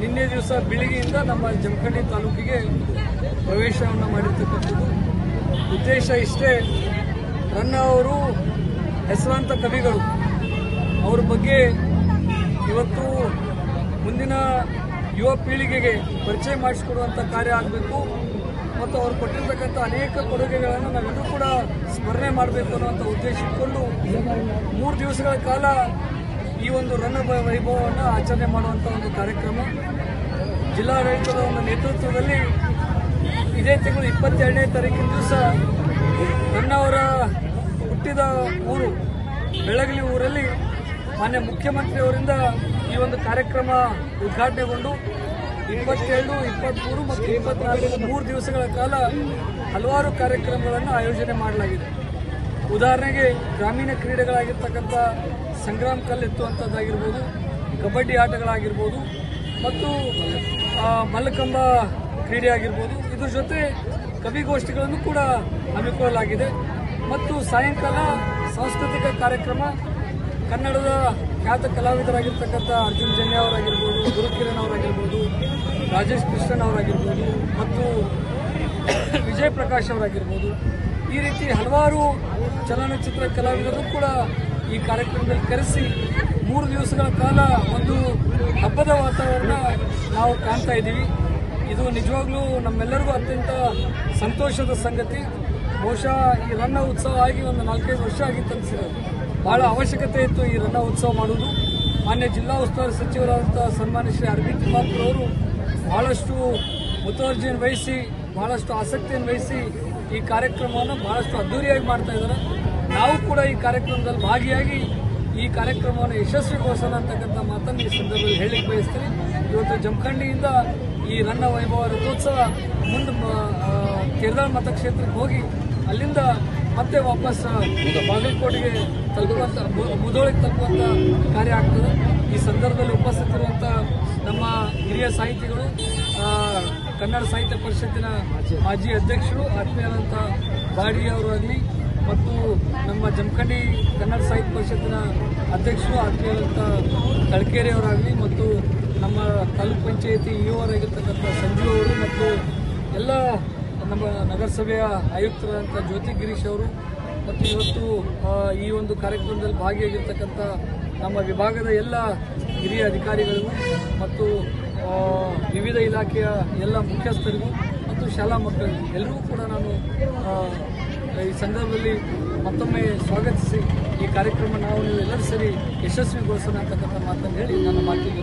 ನಿನ್ನೆ ದಿವಸ ಬೆಳಿಗ್ಗೆಯಿಂದ ನಮ್ಮ ಜಮಖಂಡಿ ತಾಲೂಕಿಗೆ ಪ್ರವೇಶವನ್ನು ಮಾಡಿರ್ತಕ್ಕಂಥದ್ದು. ಉದ್ದೇಶ ಇಷ್ಟೇ ನನ್ನ ಅವರು ಹೆಸರಾಂತ ಕವಿಗಳು. ಅವ್ರ ಬಗ್ಗೆ ಇವತ್ತು ಮುಂದಿನ ಯುವ ಪೀಳಿಗೆಗೆ ಪರಿಚಯ ಮಾಡಿಸಿಕೊಡುವಂಥ ಕಾರ್ಯ ಆಗಬೇಕು. ಮತ್ತು ಅವ್ರು ಕೊಟ್ಟಿರ್ತಕ್ಕಂಥ ಅನೇಕ ಕೊಡುಗೆಗಳನ್ನು ನಾವೆಲ್ಲರೂ ಕೂಡ ಸ್ಮರಣೆ ಮಾಡಬೇಕು ಅನ್ನುವಂಥ ಉದ್ದೇಶ ಇಟ್ಕೊಂಡು ಮೂರು ದಿವಸಗಳ ಕಾಲ ಈ ಒಂದು ರನ್ನ ವೈಭವವನ್ನು ಆಚರಣೆ ಮಾಡುವಂಥ ಒಂದು ಕಾರ್ಯಕ್ರಮ. ಜಿಲ್ಲಾಡಳಿತದ ಒಂದು ನೇತೃತ್ವದಲ್ಲಿ ಇದೇ ತಿಂಗಳು ಇಪ್ಪತ್ತೆರಡನೇ ತಾರೀಕಿನ ದಿವಸ ನನ್ನವರ ಹುಟ್ಟಿದ ಊರು, ಬೆಳಗಲಿ ಊರಲ್ಲಿ ಮಾನ್ಯ ಮುಖ್ಯಮಂತ್ರಿಯವರಿಂದ ಈ ಒಂದು ಕಾರ್ಯಕ್ರಮ ಉದ್ಘಾಟನೆಗೊಂಡು ಇಪ್ಪತ್ತೇಳು ಇಪ್ಪತ್ತ್ಮೂರು ಮತ್ತು ಇಪ್ಪತ್ನಾಲ್ಕು ಮೂರು ದಿವಸಗಳ ಕಾಲ ಹಲವಾರು ಕಾರ್ಯಕ್ರಮಗಳನ್ನು ಆಯೋಜನೆ ಮಾಡಲಾಗಿದೆ. ಉದಾಹರಣೆಗೆ ಗ್ರಾಮೀಣ ಕ್ರೀಡೆಗಳಾಗಿರ್ತಕ್ಕಂಥ ಸಂಗ್ರಾಮ್ ಕಲ್ಲು ಎತ್ತುವಂಥದ್ದಾಗಿರ್ಬೋದು ಕಬಡ್ಡಿ ಆಟಗಳಾಗಿರ್ಬೋದು, ಮತ್ತು ಮಲ್ಲಕಂಬ ಕ್ರೀಡೆ ಆಗಿರ್ಬೋದು, ಇದ್ರ ಜೊತೆ ಕವಿಗೋಷ್ಠಿಗಳನ್ನು ಕೂಡ ಹಮ್ಮಿಕೊಳ್ಳಲಾಗಿದೆ. ಮತ್ತು ಸಾಯಂಕಾಲ ಸಾಂಸ್ಕೃತಿಕ ಕಾರ್ಯಕ್ರಮ, ಕನ್ನಡದ ಖ್ಯಾತ ಕಲಾವಿದರಾಗಿರ್ತಕ್ಕಂಥ ಅರ್ಜುನ್ ಜನ್ಯ ಅವರಾಗಿರ್ಬೋದು, ಗುರುಕಿರಣ್ ಅವರಾಗಿರ್ಬೋದು, ರಾಜೇಶ್ ಕೃಷ್ಣನ್ ಅವರಾಗಿರ್ಬೋದು, ಮತ್ತು ವಿಜಯ್ ಪ್ರಕಾಶ್ ಅವರಾಗಿರ್ಬೋದು, ಈ ರೀತಿ ಹಲವಾರು ಚಲನಚಿತ್ರ ಕಲಾವಿದರು ಕೂಡ ಈ ಕಾರ್ಯಕ್ರಮದಲ್ಲಿ ಕರೆಸಿ ಮೂರು ದಿವಸಗಳ ಕಾಲ ಒಂದು ಹಬ್ಬದ ವಾತಾವರಣ ನಾವು ಕಾಣ್ತಾ ಇದ್ದೀವಿ. ಇದು ನಿಜವಾಗ್ಲೂ ನಮ್ಮೆಲ್ಲರಿಗೂ ಅತ್ಯಂತ ಸಂತೋಷದ ಸಂಗತಿ. ಬಹುಶಃ ಈ ರನ್ನ ಉತ್ಸವ ಆಗಿ ಒಂದು ನಾಲ್ಕೈದು ವರ್ಷ ಆಗಿತ್ತು ಅನಿಸಿರೋದು. ಬಹಳ ಅವಶ್ಯಕತೆ ಇತ್ತು ಈ ರನ್ನ ಉತ್ಸವ ಮಾಡುವುದು. ಮಾನ್ಯ ಜಿಲ್ಲಾ ಉಸ್ತುವಾರಿ ಸಚಿವರಾದಂಥ ಸನ್ಮಾನ್ಯ ಶ್ರೀ ಅರವಿಂದ್ ತಿಮ್ಮಾಪುರ್ ಅವರು ಬಹಳಷ್ಟು ಮುತುವರ್ಜಿಯನ್ನು ವಹಿಸಿ, ಬಹಳಷ್ಟು ಆಸಕ್ತಿಯನ್ನು ವಹಿಸಿ ಈ ಕಾರ್ಯಕ್ರಮವನ್ನು ಬಹಳಷ್ಟು ಅದ್ಧೂರಿಯಾಗಿ ಮಾಡ್ತಾ ಇದ್ದಾರೆ. ನಾವು ಕೂಡ ಈ ಕಾರ್ಯಕ್ರಮದಲ್ಲಿ ಭಾಗಿಯಾಗಿ ಈ ಕಾರ್ಯಕ್ರಮವನ್ನು ಯಶಸ್ವಿಗೊಳಿಸೋಣ ಅಂತಕ್ಕಂಥ ಮಾತನ್ನು ಈ ಸಂದರ್ಭದಲ್ಲಿ ಹೇಳಲಿಕ್ಕೆ ಬಯಸ್ತೀನಿ. ಇವತ್ತು ಜಮಖಂಡಿಯಿಂದ ಈ ನನ್ನ ವೈಭವ ರಥೋತ್ಸವ ಮುಂದೆ ಕೇರಳ ಮತಕ್ಷೇತ್ರಕ್ಕೆ ಹೋಗಿ ಅಲ್ಲಿಂದ ಮತ್ತೆ ವಾಪಸ್ ಬಾಗಲಕೋಟೆಗೆ ತಲುಪುವಂಥ ಮುದೋಳಿಗೆ ತಲುಪುವಂಥ ಕಾರ್ಯ ಆಗ್ತದೆ. ಈ ಸಂದರ್ಭದಲ್ಲಿ ಉಪಸ್ಥಿತಿರುವಂಥ ನಮ್ಮ ಹಿರಿಯ ಸಾಹಿತಿಗಳು ಕನ್ನಡ ಸಾಹಿತ್ಯ ಪರಿಷತ್ತಿನ ಮಾಜಿ ಅಧ್ಯಕ್ಷರು ಆತ್ಮೀಯರಾದಂಥ ಬಾಡಿಯವರಾಗಲಿ ಮತ್ತು ನಮ್ಮ ಜಮಖಂಡಿ ಕನ್ನಡ ಸಾಹಿತ್ಯ ಪರಿಷತ್ತಿನ ಅಧ್ಯಕ್ಷರು ಆಗಿರುವಂಥ ತಳಕೇರಿ ಅವರಾಗಲಿ ಮತ್ತು ನಮ್ಮ ತಾಲೂಕ್ ಪಂಚಾಯಿತಿ ಇ ಆಗಿರ್ತಕ್ಕಂಥ ಸಂಜೀವ್ ಅವರು ಮತ್ತು ಎಲ್ಲ ನಮ್ಮ ನಗರಸಭೆಯ ಆಯುಕ್ತರಾದಂಥ ಜ್ಯೋತಿ ಗಿರೀಶ್ ಅವರು ಮತ್ತು ಇವತ್ತು ಈ ಒಂದು ಕಾರ್ಯಕ್ರಮದಲ್ಲಿ ಭಾಗಿಯಾಗಿರ್ತಕ್ಕಂಥ ನಮ್ಮ ವಿಭಾಗದ ಎಲ್ಲ ಹಿರಿಯ ಅಧಿಕಾರಿಗಳಿಗೂ ಮತ್ತು ವಿವಿಧ ಇಲಾಖೆಯ ಎಲ್ಲ ಮುಖ್ಯಸ್ಥರಿಗೂ ಮತ್ತು ಶಾಲಾ ಮಕ್ಕಳಿಗೂ ಎಲ್ಲರಿಗೂ ಕೂಡ ನಾನು ಈ ಸಂದರ್ಭದಲ್ಲಿ ಮತ್ತೊಮ್ಮೆ ಸ್ವಾಗತಿಸಿ ಈ ಕಾರ್ಯಕ್ರಮ ನಾವು ನೀವು ಎಲ್ಲರೂ ಸರಿ ಯಶಸ್ವಿಗೊಳಿಸೋಣ ಅಂತಕ್ಕಂಥ ಮಾತನ್ನು ಹೇಳಿ ನನ್ನ ಮಾತಿಗೆ